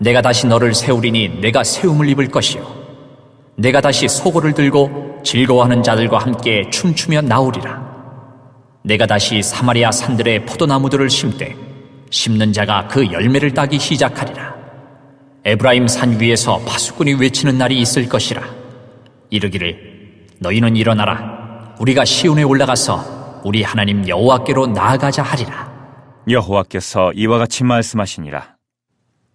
내가 다시 너를 세우리니 내가 세움을 입을 것이요. 내가 다시 소고를 들고 즐거워하는 자들과 함께 춤추며 나오리라. 내가 다시 사마리아 산들의 포도나무들을 심되 심는 자가 그 열매를 따기 시작하리라. 에브라임 산 위에서 파수꾼이 외치는 날이 있을 것이라. 이르기를 너희는 일어나라. 우리가 시온에 올라가서 우리 하나님 여호와께로 나아가자 하리라. 여호와께서 이와 같이 말씀하시니라.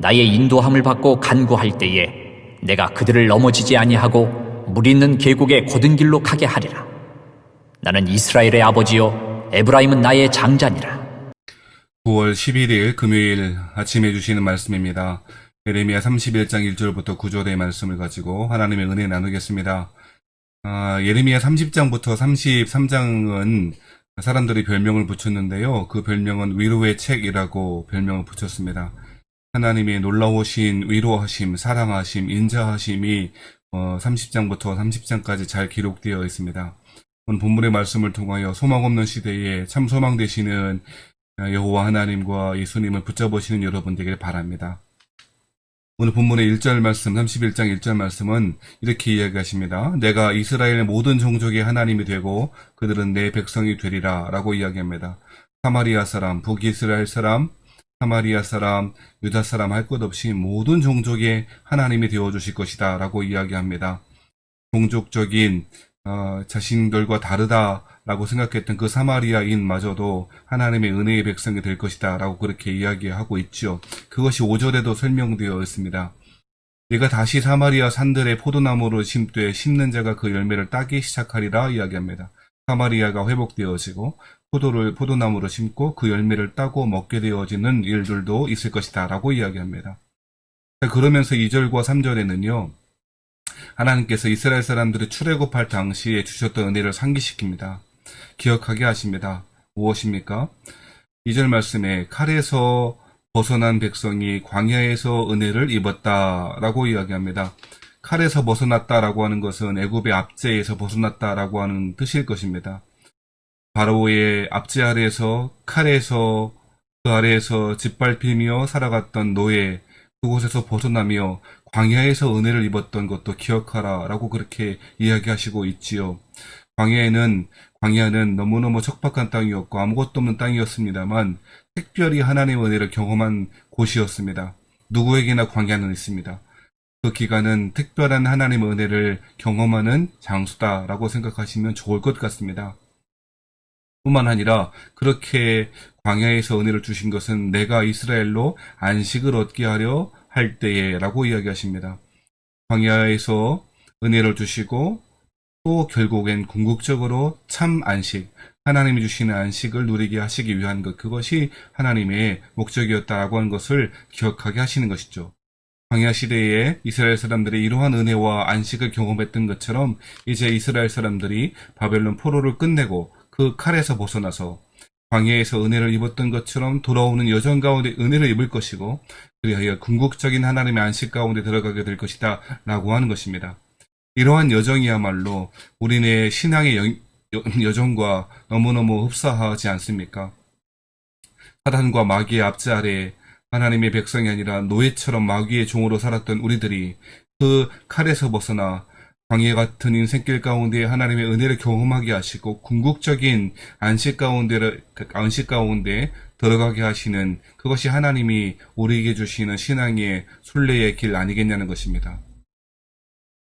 나의 인도함을 받고 간구할 때에 내가 그들을 넘어지지 아니하고 물 있는 계곡의 고든 길로 가게 하리라. 나는 이스라엘의 아버지요 에브라임은 나의 장자니라. 9월 11일 금요일 아침에 주시는 말씀입니다. 예레미야 31장 1절부터 9절의 말씀을 가지고 하나님의 은혜 나누겠습니다. 아, 예레미야 30장부터 33장은 사람들이 별명을 붙였는데요. 그 별명은 위로의 책이라고 별명을 붙였습니다. 하나님의 놀라우신 위로하심, 사랑하심, 인자하심이 어, 30장부터 30장까지 잘 기록되어 있습니다. 본문의 말씀을 통하여 소망 없는 시대에 참 소망 되시는 여호와 하나님과 예수님을 붙잡으시는 여러분 되길 바랍니다. 오늘 본문의 1절 말씀, 31장 1절 말씀은 이렇게 이야기하십니다. 내가 이스라엘 모든 종족의 하나님이 되고 그들은 내 백성이 되리라 라고 이야기합니다. 사마리아 사람, 북이스라엘 사람, 사마리아 사람, 유다 사람 할 것 없이 모든 종족의 하나님이 되어 주실 것이다 라고 이야기합니다. 종족적인 어, 자신들과 다르다라고 생각했던 그 사마리아인마저도 하나님의 은혜의 백성이 될 것이다라고 그렇게 이야기하고 있죠. 그것이 5절에도 설명되어 있습니다. 내가 다시 사마리아 산들의 포도나무를 심되 심는 자가 그 열매를 따기 시작하리라 이야기합니다. 사마리아가 회복되어지고 포도를 포도나무를 심고 그 열매를 따고 먹게 되어지는 일들도 있을 것이다 라고 이야기합니다. 그러면서 2절과 3절에는요. 하나님께서 이스라엘 사람들의 출애굽할 당시에 주셨던 은혜를 상기시킵니다. 기억하게 하십니다. 무엇입니까? 2절 말씀에 칼에서 벗어난 백성이 광야에서 은혜를 입었다라고 이야기합니다. 칼에서 벗어났다라고 하는 것은 애굽의 압제에서 벗어났다라고 하는 뜻일 것입니다. 바로의 압제 아래에서 칼에서 그 아래에서 짓밟히며 살아갔던 노예 그곳에서 벗어나며 광야에서 은혜를 입었던 것도 기억하라 라고 그렇게 이야기하시고 있지요. 광야에는, 광야는 너무너무 척박한 땅이었고 아무것도 없는 땅이었습니다만 특별히 하나님의 은혜를 경험한 곳이었습니다. 누구에게나 광야는 있습니다. 그 기간은 특별한 하나님의 은혜를 경험하는 장소다라고 생각하시면 좋을 것 같습니다. 뿐만 아니라 그렇게 광야에서 은혜를 주신 것은 내가 이스라엘로 안식을 얻게 하려 할 때에 라고 이야기하십니다. 광야에서 은혜를 주시고 또 결국엔 궁극적으로 참 안식, 하나님이 주시는 안식을 누리게 하시기 위한 것, 그것이 하나님의 목적이었다라고 하는 것을 기억하게 하시는 것이죠. 광야 시대에 이스라엘 사람들이 이러한 은혜와 안식을 경험했던 것처럼 이제 이스라엘 사람들이 바벨론 포로를 끝내고 그 칼에서 벗어나서 광야에서 은혜를 입었던 것처럼 돌아오는 여정 가운데 은혜를 입을 것이고 그리하여 궁극적인 하나님의 안식 가운데 들어가게 될 것이다 라고 하는 것입니다. 이러한 여정이야말로 우리네 신앙의 여, 여 정과 너무너무 흡사하지 않습니까? 사단과 마귀의 압제 아래 하나님의 백성이 아니라 노예처럼 마귀의 종으로 살았던 우리들이 그 칼에서 벗어나 광야 같은 인생길 가운데 하나님의 은혜를 경험하게 하시고 궁극적인 안식 가운데 안식 가운데 들어가게 하시는 그것이 하나님이 우리에게 주시는 신앙의 순례의 길 아니겠냐는 것입니다.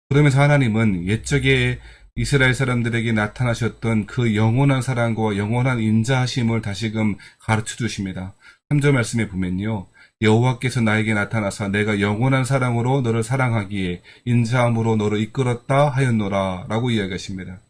그러면서 하나님은 옛적에 이스라엘 사람들에게 나타나셨던 그 영원한 사랑과 영원한 인자하심을 다시금 가르쳐 주십니다. 3절 말씀에 보면요. 여호와께서 나에게 나타나사 내가 영원한 사랑으로 너를 사랑하기에 인자함으로 너를 이끌었다 하였노라 라고 이야기하십니다.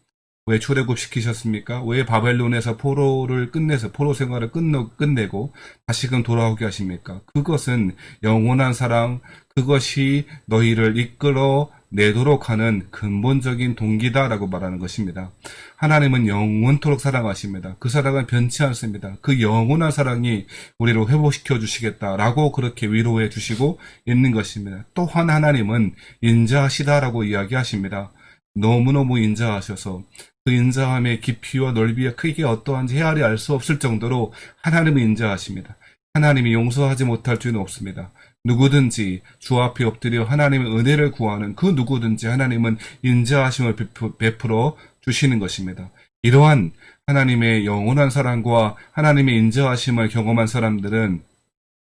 왜 출애굽 시키셨습니까? 왜 바벨론에서 포로를 끝내서 포로 생활을 끝내, 끝내고 다시금 돌아오게 하십니까? 그것은 영원한 사랑, 그것이 너희를 이끌어 내도록 하는 근본적인 동기다라고 말하는 것입니다. 하나님은 영원토록 사랑하십니다. 그 사랑은 변치 않습니다. 그 영원한 사랑이 우리를 회복시켜 주시겠다라고 그렇게 위로해 주시고 있는 것입니다. 또한 하나님은 인자하시다라고 이야기하십니다. 너무너무 인자하셔서 그 인자함의 깊이와 넓이와 크기가 어떠한지 헤아리 알 수 없을 정도로 하나님은 인자하십니다. 하나님이 용서하지 못할 줄은 없습니다. 누구든지 주 앞에 엎드려 하나님의 은혜를 구하는 그 누구든지 하나님은 인자하심을 베풀어 주시는 것입니다. 이러한 하나님의 영원한 사랑과 하나님의 인자하심을 경험한 사람들은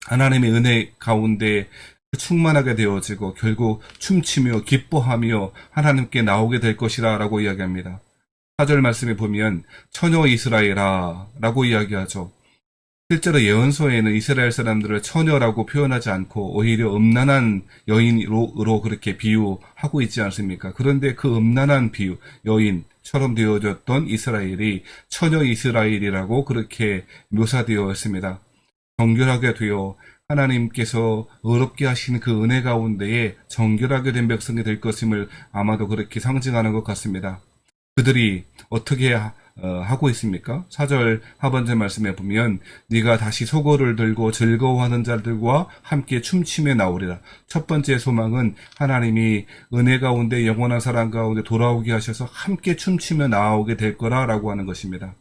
하나님의 은혜 가운데 충만하게 되어지고 결국 춤추며 기뻐하며 하나님께 나오게 될 것이라 라고 이야기합니다. 4절 말씀에 보면 처녀 이스라엘아 라고 이야기하죠. 실제로 예언서에는 이스라엘 사람들을 처녀라고 표현하지 않고 오히려 음란한 여인으로 으로 그렇게 비유하고 있지 않습니까? 그런데 그 음란한 비유, 여인처럼 되어졌던 이스라엘이 처녀 이스라엘이라고 그렇게 묘사되어 있습니다. 정결하게 되어 하나님께서 어렵게 하신 그 은혜 가운데에 정결하게 된 백성이 될 것임을 아마도 그렇게 상징하는 것 같습니다. 그들이 어떻게 하- 어, 하고 있습니까? 4절 하반절 말씀에 보면 네가 다시 소고를 들고 즐거워하는 자들과 함께 춤추며 나오리라. 첫 번째 소망은 하나님이 은혜 가운데 영원한 사랑 가운데 돌아오게 하셔서 함께 춤추며 나오게 될 거라라고 하는 것입니다.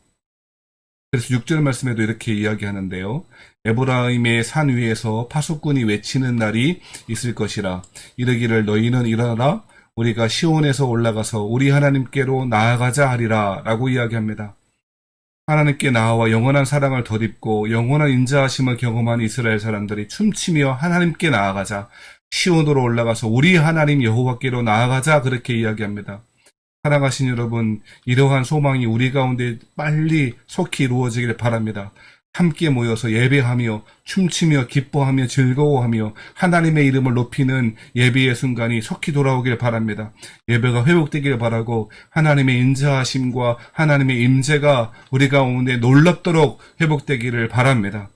그래서 6절 말씀에도 이렇게 이야기하는데요. 에브라임의 산 위에서 파수꾼이 외치는 날이 있을 것이라. 이르기를 너희는 일어나라. 우리가 시온에서 올라가서 우리 하나님께로 나아가자 하리라. 라고 이야기합니다. 하나님께 나와 영원한 사랑을 덧입고 영원한 인자하심을 경험한 이스라엘 사람들이 춤추며 하나님께 나아가자. 시온으로 올라가서 우리 하나님 여호와께로 나아가자. 그렇게 이야기합니다. 사랑하신 여러분, 이러한 소망이 우리 가운데 빨리 속히 이루어지길 바랍니다. 함께 모여서 예배하며 춤추며 기뻐하며 즐거워하며 하나님의 이름을 높이는 예배의 순간이 속히 돌아오길 바랍니다. 예배가 회복되길 바라고 하나님의 인자하심과 하나님의 임재가 우리 가운데 놀랍도록 회복되기를 바랍니다.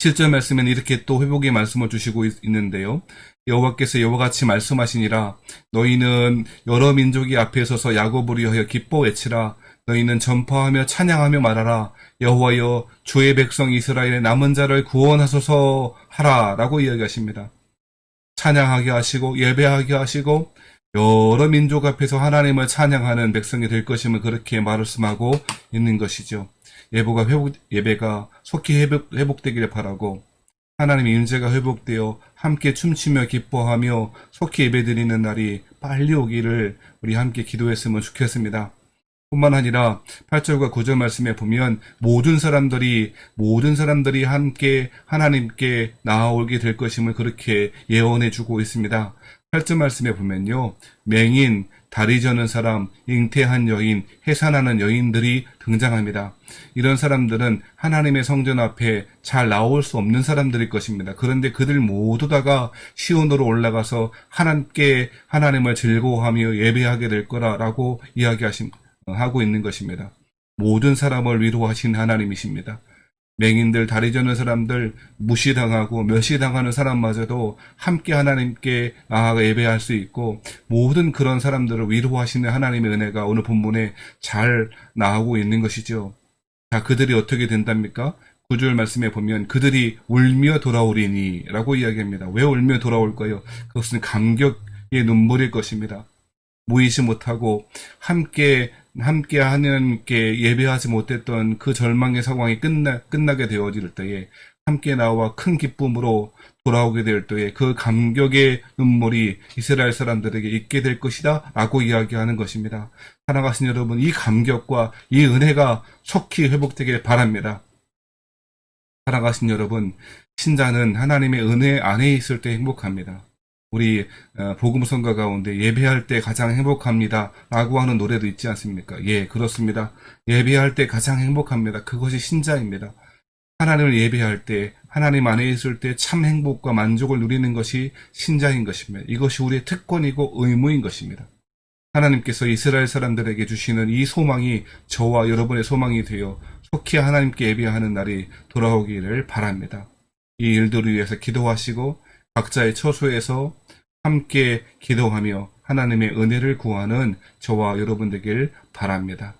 7절 말씀엔 이렇게 또 회복의 말씀을 주시고 있- 있는데요. 여호와께서 이와 같이 말씀하시니라 너희는 여러 민족이 앞에 서서 야곱을 위하여 기뻐 외치라 너희는 전파하며 찬양하며 말하라 여호와여 주의 백성 이스라엘의 남은 자를 구원하소서 하라라고 이야기하십니다. 찬양하게 하시고 예배하게 하시고 여러 민족 앞에서 하나님을 찬양하는 백성이 될 것임을 그렇게 말씀하고 있는 것이죠. 예배가 회복, 예배가 속히 회복, 회복되기를 바라고 하나님의 임재가 회복되어 함께 춤추며 기뻐하며 속히 예배드리는 날이 빨리 오기를 우리 함께 기도했으면 좋겠습니다. 뿐만 아니라 8절과 9절 말씀에 보면 모든 사람들이 모든 사람들이 함께 하나님께 나아오게 될 것임을 그렇게 예언해 주고 있습니다. 8절 말씀에 보면요. 맹인, 다리 저는 사람, 잉태한 여인, 해산하는 여인들이 등장합니다. 이런 사람들은 하나님의 성전 앞에 잘 나올 수 없는 사람들일 것입니다. 그런데 그들 모두 다가 시온으로 올라가서 하나님께 하나님을 즐거워하며 예배하게 될 거라라고 이야기하신 하고 있는 것입니다. 모든 사람을 위로하신 하나님이십니다. 맹인들, 다리 저는 사람들, 무시당하고 멸시당하는 사람마저도 함께 하나님께 나아가 예배할 수 있고 모든 그런 사람들을 위로하시는 하나님의 은혜가 오늘 본문에 잘 나오고 있는 것이죠. 자, 그들이 어떻게 된답니까? 구절 말씀에 보면 그들이 울며 돌아오리니 라고 이야기합니다. 왜 울며 돌아올까요? 그것은 감격의 눈물일 것입니다. 모이지 못하고 함께 함께 하나님께 예배하지 못했던 그 절망의 상황이 끝나 끝나게 되어질 때에 함께 나와 큰 기쁨으로 돌아오게 될 때에 그 감격의 눈물이 이스라엘 사람들에게 있게 될 것이다 라고 이야기하는 것입니다. 사랑하신 여러분, 이 감격과 이 은혜가 속히 회복되길 바랍니다. 사랑하신 여러분, 신자는 하나님의 은혜 안에 있을 때 행복합니다. 우리 어, 복음성가 가운데 예배할 때 가장 행복합니다. 라고 하는 노래도 있지 않습니까? 예, 그렇습니다. 예배할 때 가장 행복합니다. 그것이 신자입니다. 하나님을 예배할 때, 하나님 안에 있을 때 참 행복과 만족을 누리는 것이 신자인 것입니다. 이것이 우리의 특권이고 의무인 것입니다. 하나님께서 이스라엘 사람들에게 주시는 이 소망이 저와 여러분의 소망이 되어 속히 하나님께 예배하는 날이 돌아오기를 바랍니다. 이 일들을 위해서 기도하시고 각자의 처소에서 함께 기도하며 하나님의 은혜를 구하는 저와 여러분 되길 바랍니다.